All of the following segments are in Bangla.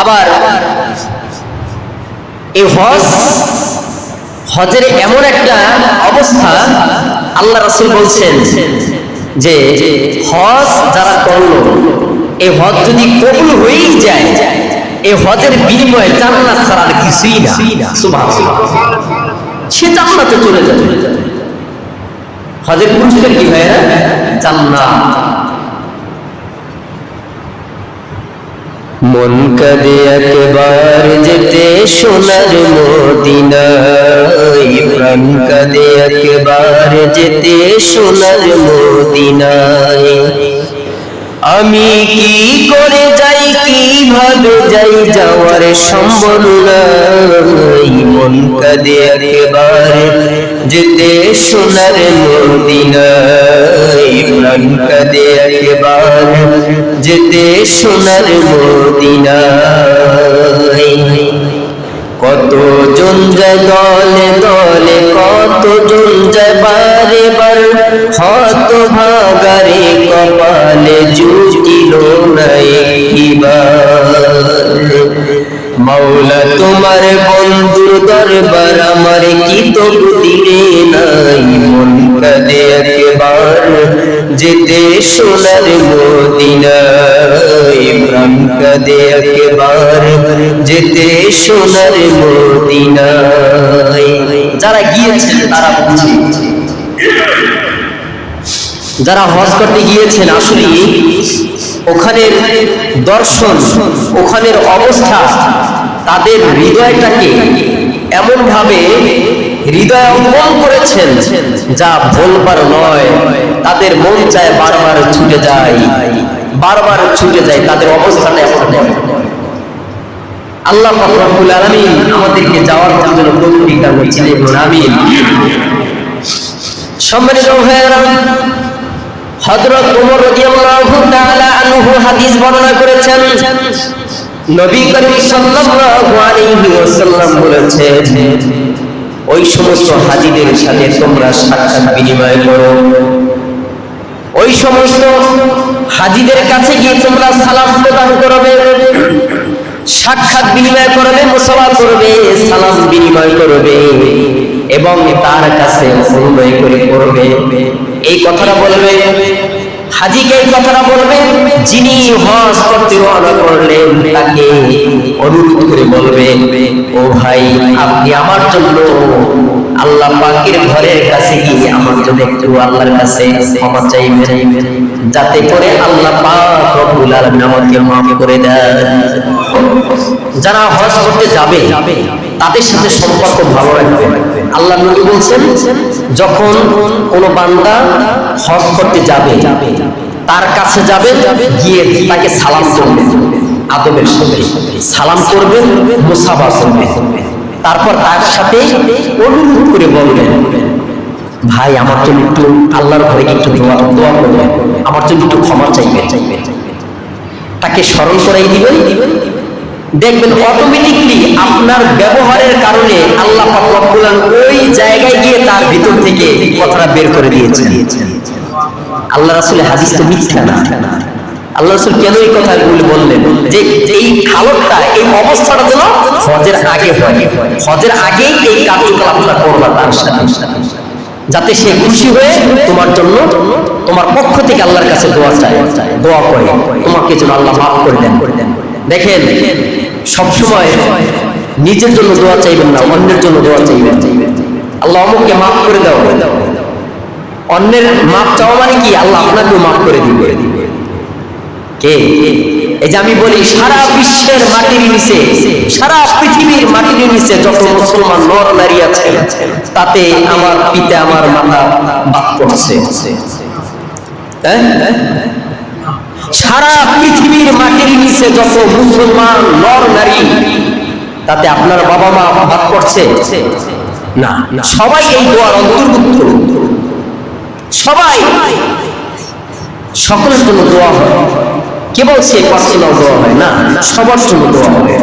আবার এই হজ, হজের এমন একটা অবস্থা, আল্লাহ রাসূল বলছেন যে হজ যারা করল, এই হজ যদি কবুল হয়েই যায়, এই হজের বিনিময়ে জান্নাত ছাড়া আর কিছুই না। সে জান্নাতে চলে যাবে। হজের পুরস্কার কি হয় জান্নাত। মন কাদে একবার যেতে সোনার মদিনায়। প্রাণ কাদে একবার যেতে সোনার মদিনায়। আমি কি করে যাই, কীভাবে যাই, যাওয়ার সম্বল নাই। মন কাঁদে একেবারে, যেতে সোনার মদিনায় প্রাণ কাঁদে একেবারে, যেতে সোনার মদিনায় কত জন দলে দলে কত জন বারে বার? হত ভাগারে কপালে জুটিল মাওলা, তোমার বন্ধুর দরবার আমার কি তো দিলে নাই? মন কাঁদে একবার। যেতে সোনার মদিনায় প্রাণ কাঁদে একবার যেতে সোনার মদিনায়। যারা গিয়েছেন, তারা যারা হজ করতে গিয়েছেন, আসলে ওখানের দর্শন, ওখানের অবস্থা, তাদের হৃদয়টাকে এমন ভাবে হৃদয় অঙ্গন করেছেন, যা বলবার নয়, তাদের মন চায় বারবার ছুটে যায় বারবার ছুটে যায় তাদের অবস্থাটা এমন আল্লাহ পাক রব্বুল আমাদেরকে যাওয়ার জন্য দান করছেন আমিন। সম্মানিত ভাইয়েরা, হযরত ওমর রাদিয়াল্লাহু তাআলা আনহু হাদিস বর্ণনা করেছেন, নবী করিম সাল্লাল্লাহু আলাইহি ওয়াসাল্লাম বলেছেন ওই সমস্ত হাজিদের সাথে তোমরা সাক্ষাৎ বিনিময় করো। ওই সমস্ত হাজিদের কাছে গিয়ে তোমরা সালাম প্রদান করবে, সাক্ষাৎ বিনিময় করবে মুসাফা করবে, সালাম বিনিময় করবে এবং তার কাছে অনুনয় করে করবে এই কথাটা বলবে, হাজিকে এই কথাটা বলবে, যিনি হজ করতে করলেন, তাকে অনুরোধ করে বলবে ও ভাই, আপনি আমার জন্য আল্লাহ পাকের ঘরের কাছে গিয়ে আমার জন্য একটু আল্লাহর কাছে ক্ষমা চাইবেন। যাতে করে আল্লাহ পাক রব্বুল আলামিন আমাকে মাফ করে দেন। যারা হজ করতে যাবে, তাদের সাথে সম্পর্ক ভালো রাখবে আল্লাহ নবী বলছেন, যখন কোনো বান্দা হজ করতে যাবে, তার কাছে যাবে, গিয়ে তাকে সালাম করবে। আদবের সাথে সালাম করবেন, মুসাফা করবে তারপর তার সাথে অনুরোধ করে বলবেন, ভাই, আমার জন্য একটু আল্লাহর ঘরে একটু দোয়া দোয়া করবেন। আমার জন্য একটু ক্ষমা চাইবে চাইবে তাকে স্মরণ করাই দিবেন দেখবেন অটোমেটিকলি আপনার ব্যবহারের কারণে আল্লাহ ওই জায়গায় গিয়ে তার ভিতর থেকে কথাটা বের করে দিয়েছেন। আল্লাহ রাসূলের হাদিস তো মিথ্যা না। আল্লাহ রাসূল কেন এই কথাগুলি বললেন? যে এই হালতটা এই অবস্থাটা যেন হজের আগে হয়। হজের আগেই এই কার্যকলাপটা করবা তার যাতে সে খুশি হয়ে তোমার জন্য, তোমার পক্ষ থেকে আল্লাহর কাছে দোয়া চায়, দোয়া করে। তোমাকে যেন আল্লাহ মাফ করে দেন। দেখেন, সবসময় নিজের জন্য দোয়া চাইবেন না, অন্যের জন্য দোয়া চাইবেন। আল্লাহ অমুককে মাফ করে দাও। অন্যের মাফ চাওয়া মানে কি? আল্লাহ আপনাকেও মাফ করে দিবে। কে? এই যে আমি বলি, সারা বিশ্বের মাটির নিচে, সারা পৃথিবীর মাটির নিচে যত মুসলমান নর নারী আছে, তাতে আমার পিতা, আমার মাথা বাদ করছে। হ্যাঁ? সারা পৃথিবীর মাটির নিচে যত মুসলমান নর নারী তাতে আপনার বাবা মা বাদ করছে? না। সবাই এই দোয়ার অন্তর্ভুক্ত। সবাই। সকলের জন্য দোয়া হয়। কেবল সে পার্সোনাল দোয়া হয় না সবার জন্য দোয়া হবে।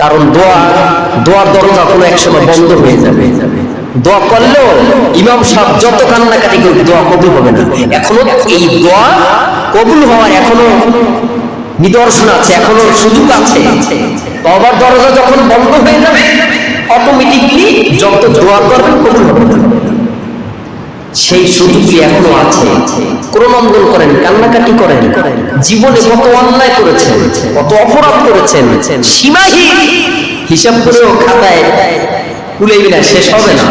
কারণ দোয়া দোয়ার দরজা কোনো এক সময় বন্ধ হয়ে যাবে। দোয়া করলেও ইমাম সাহেব যত কান্নাকাটি করবে দোয়া কবুল হবে না। এখনও এই দোয়া কবুল হওয়ার এখনও নিদর্শন আছে এখনও সুযোগ আছে। তবার দরজা যখন বন্ধ হয়ে যাবে অটোমেটিকলি যত দোয়া করবেন কবুল হবে না। সেই সুযোগটি এখনও আছে? ক্রমন্দন করেন, কান্নাকাটি করেন, জীবনে কত অন্যায় করেছেন, কত অপরাধ করেছেন, সীমাহীন হিসাব করেও খাতায় কুলেবি না শেষ হবে না।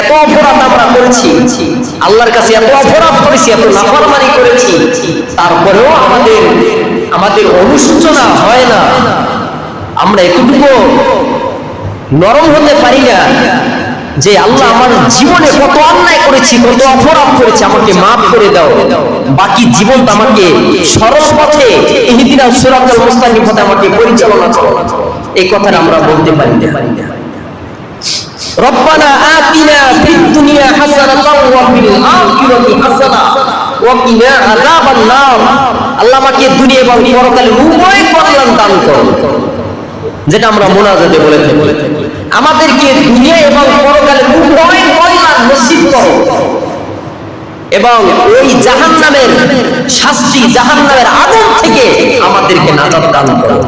এত অপরাধ আমরা করেছি, আল্লাহর কাছে এত অপরাধ করেছি, এত নাফরমানি করেছি, তারপরেও আমাদের আমাদের অনুশোচনা হয় না। আমরা এতটুকু নরম হতে পারি না যে আল্লাহ আমার জীবনে কত অন্যায় করেছি, কত অপরাধ করেছি, আমাকে মাফ করে দাও। বাকি জীবনটা আমাকে সরল পথে পথে আমাকে পরিচালনা করো। এই কথাটা আমরা বলতে পারি না। হাসানা আল্লাহ আমাকে দুনিয়া এবং পরকালে উভয় কল্যাণ দান করো যেটা আমরা মোনাজাতে বলে থাকি। আমাদেরকে দুনিয়া এবং পরকালে উভয় কল্যাণ নসিব করো। এবং ওই জাহান্নামের শাস্তি, জাহান্নামের আগুন থেকে আমাদেরকে নাজাত দান করো।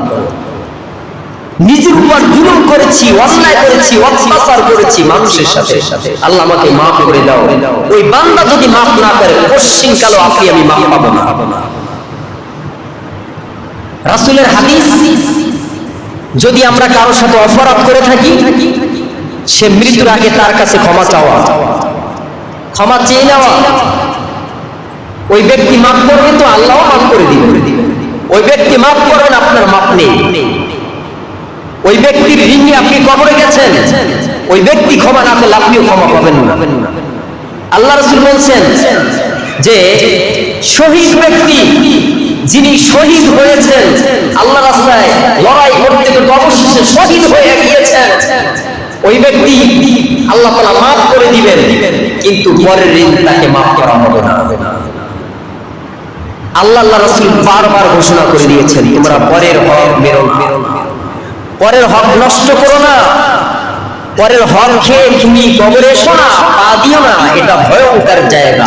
নিজের উপর জুলুম করেছি, অন্যায় করেছি, অত্যাচার করেছি মানুষের সাথে। আল্লাহ আমাকে মাফ করে দাও। ওই বান্দা যদি মাফ না করে, পশ্চিম কালো আপনি আমি মাফ পাবো না। রাসূলের হাদিস যদি আমরা কারোর সাথে অপরাধ করে থাকি, সে মৃত্যুর আগে তার কাছে ক্ষমা চাওয়া। ক্ষমা চেয়ে নেওয়া। ওই ব্যক্তি মাফ করবে তো আল্লাহ মাফ করে দিবে। ওই ব্যক্তি মাফ করবেন আপনার মাফ নেই। ওই ব্যক্তির ঋণী আপনি কবরে গেছেন। ওই ব্যক্তি ক্ষমা না করলে আপনিও ক্ষমা পাবেন আল্লাহ রসুল বলছেন যে, শহীদ ব্যক্তি যিনি শহীদ হয়েছেন, আল্লাহ রাস্তায় লড়াই করতে করতে অবশেষে শহীদ হয়ে গিয়েছেন। ওই ব্যক্তি আল্লাহ তালা মাফ করে দিবেন, কিন্তু পরের ঋণ তাকে মাফ করা হবে না। আল্লাহ আল্লাহ রসুল বারবার ঘোষণা করে দিয়েছেন, তোমরা পরের হক মেরো পরের হক নষ্ট করো না। পরের হক খেয়ে তুমি কবরে এসো না পা দিও না, এটা ভয়ঙ্কর জায়গা।